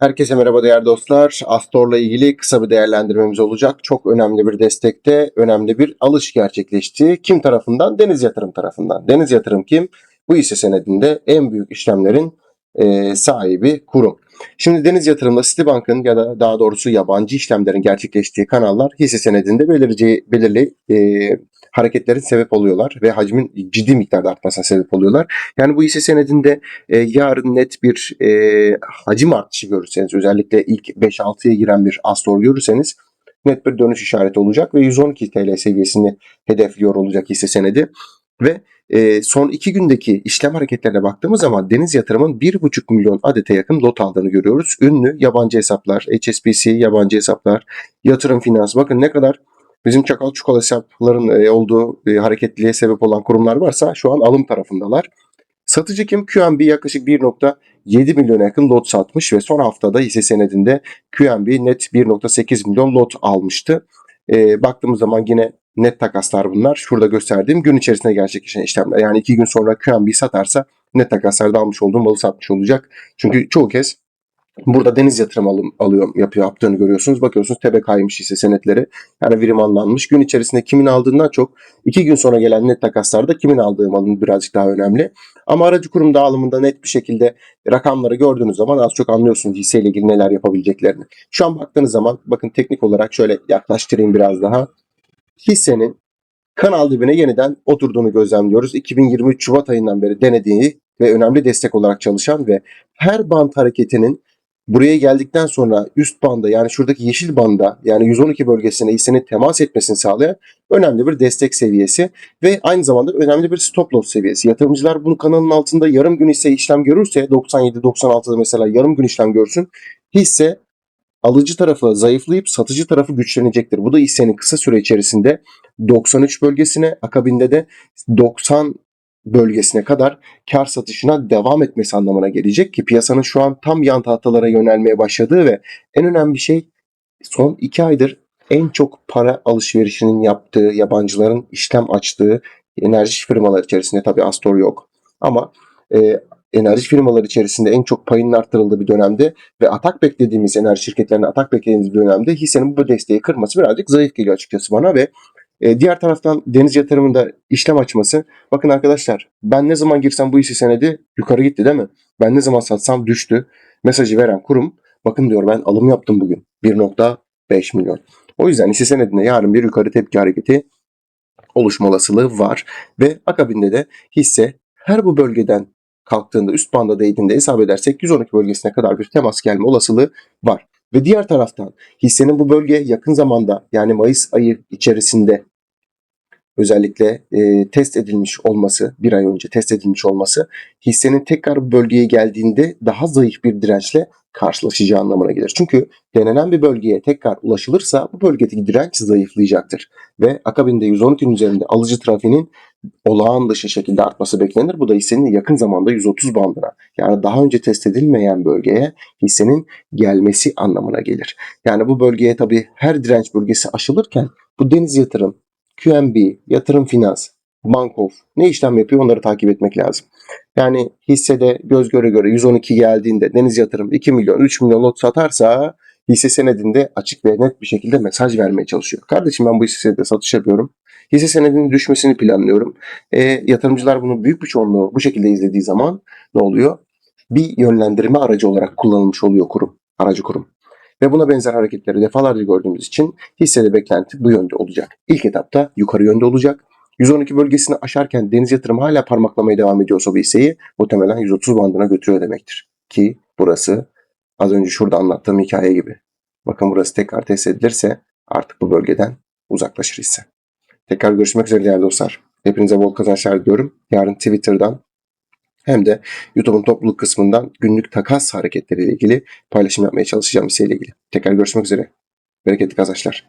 Herkese merhaba değerli dostlar. Astor'la ilgili kısa bir değerlendirmemiz olacak. Çok önemli bir destekte, önemli bir alış gerçekleşti. Kim tarafından? Deniz Yatırım tarafından. Deniz Yatırım kim? Bu hisse senedinde en büyük işlemlerin e, sahibi kurum. Şimdi Deniz Yatırım'la Citibank'ın ya da daha doğrusu yabancı işlemlerin gerçekleştiği kanallar hisse senedinde belirli, belirli e, hareketlerin sebep oluyorlar ve hacmin ciddi miktarda artmasına sebep oluyorlar. Yani bu hisse senedinde e, yarın net bir e, hacim artışı görürseniz özellikle ilk 5-6'ya giren bir Astor görürseniz net bir dönüş işareti olacak ve 112 TL seviyesini hedefliyor olacak hisse senedi. Ve e, son iki gündeki işlem hareketlerine baktığımız zaman Deniz Yatırım'ın 1,5 milyon adete yakın lot aldığını görüyoruz. Ünlü yabancı hesaplar, HSBC yabancı hesaplar, yatırım finans bakın ne kadar bizim çakal çukal hesapların e, olduğu e, hareketliliğe sebep olan kurumlar varsa şu an alım tarafındalar. Satıcı kim? QNB yaklaşık 1.7 milyona yakın lot satmış ve son haftada hisse senedinde QNB net 1.8 milyon lot almıştı. E, baktığımız zaman yine net takaslar bunlar. Şurada gösterdiğim gün içerisinde gerçekleşen işlemler. Yani iki gün sonra QNB satarsa net takaslarda almış olduğum malı satmış olacak. Çünkü çoğu kez Burada deniz yatırım alım, alıyor, yapıyor, yaptığını görüyorsunuz. Bakıyorsunuz tebe kaymış hisse senetleri. Yani virimanlanmış. Gün içerisinde kimin aldığından çok iki gün sonra gelen net takaslarda kimin aldığı malın birazcık daha önemli. Ama aracı kurum dağılımında net bir şekilde rakamları gördüğünüz zaman az çok anlıyorsunuz hisseyle ilgili neler yapabileceklerini. Şu an baktığınız zaman bakın teknik olarak şöyle yaklaştırayım biraz daha. Hissenin kanal dibine yeniden oturduğunu gözlemliyoruz. 2023 Şubat ayından beri denediği ve önemli destek olarak çalışan ve her band hareketinin buraya geldikten sonra üst banda yani şuradaki yeşil banda yani 112 bölgesine hissenin temas etmesini sağlayan önemli bir destek seviyesi ve aynı zamanda önemli bir stop loss seviyesi. Yatırımcılar bunu kanalın altında yarım gün hisse işlem görürse 97-96'da mesela yarım gün işlem görsün hisse alıcı tarafı zayıflayıp satıcı tarafı güçlenecektir. Bu da hissenin kısa süre içerisinde 93 bölgesine akabinde de 90 bölgesine kadar kar satışına devam etmesi anlamına gelecek ki piyasanın şu an tam yan tahtalara yönelmeye başladığı ve en önemli şey son iki aydır en çok para alışverişinin yaptığı, yabancıların işlem açtığı enerji firmalar içerisinde tabii Astor yok ama e, enerji firmaları içerisinde en çok payının arttırıldığı bir dönemde ve atak beklediğimiz enerji şirketlerine atak beklediğimiz bir dönemde hissenin bu desteği kırması birazcık zayıf geliyor açıkçası bana ve e, diğer taraftan deniz yatırımında işlem açması. Bakın arkadaşlar ben ne zaman girsem bu hisse senedi yukarı gitti değil mi? Ben ne zaman satsam düştü. Mesajı veren kurum bakın diyor ben alım yaptım bugün. 1.5 milyon. O yüzden hisse senedinde yarın bir yukarı tepki hareketi oluşma olasılığı var. Ve akabinde de hisse her bu bölgeden kalktığında üst banda değdiğinde hesap edersek 112 bölgesine kadar bir temas gelme olasılığı var. Ve diğer taraftan hissenin bu bölgeye yakın zamanda yani Mayıs ayı içerisinde özellikle e, test edilmiş olması, bir ay önce test edilmiş olması hissenin tekrar bu bölgeye geldiğinde daha zayıf bir dirençle karşılaşacağı anlamına gelir. Çünkü denenen bir bölgeye tekrar ulaşılırsa bu bölgedeki direnç zayıflayacaktır. Ve akabinde 112'nin üzerinde alıcı trafiğinin olağan dışı şekilde artması beklenir. Bu da hissenin yakın zamanda 130 bandına yani daha önce test edilmeyen bölgeye hissenin gelmesi anlamına gelir. Yani bu bölgeye tabii her direnç bölgesi aşılırken bu deniz yatırım, QNB, yatırım finans, Bankof ne işlem yapıyor onları takip etmek lazım. Yani hissede göz göre göre 112 geldiğinde deniz yatırım 2 milyon 3 milyon lot satarsa hisse senedinde açık ve net bir şekilde mesaj vermeye çalışıyor. Kardeşim ben bu hisse senedinde satış yapıyorum. Hisse senedinin düşmesini planlıyorum. E, yatırımcılar bunu büyük bir çoğunluğu bu şekilde izlediği zaman ne oluyor? Bir yönlendirme aracı olarak kullanılmış oluyor kurum, aracı kurum. Ve buna benzer hareketleri defalarca gördüğümüz için hissede beklenti bu yönde olacak. İlk etapta yukarı yönde olacak. 112 bölgesini aşarken deniz yatırımı hala parmaklamaya devam ediyorsa bu hisseyi muhtemelen 130 bandına götürüyor demektir. Ki burası az önce şurada anlattığım hikaye gibi. Bakın burası tekrar test edilirse artık bu bölgeden uzaklaşır hisse. Tekrar görüşmek üzere değerli dostlar. Hepinize bol kazançlar diliyorum. Yarın Twitter'dan hem de YouTube'un topluluk kısmından günlük takas hareketleriyle ilgili paylaşım yapmaya çalışacağım hisseyle ilgili. Tekrar görüşmek üzere. Bereketli kazançlar.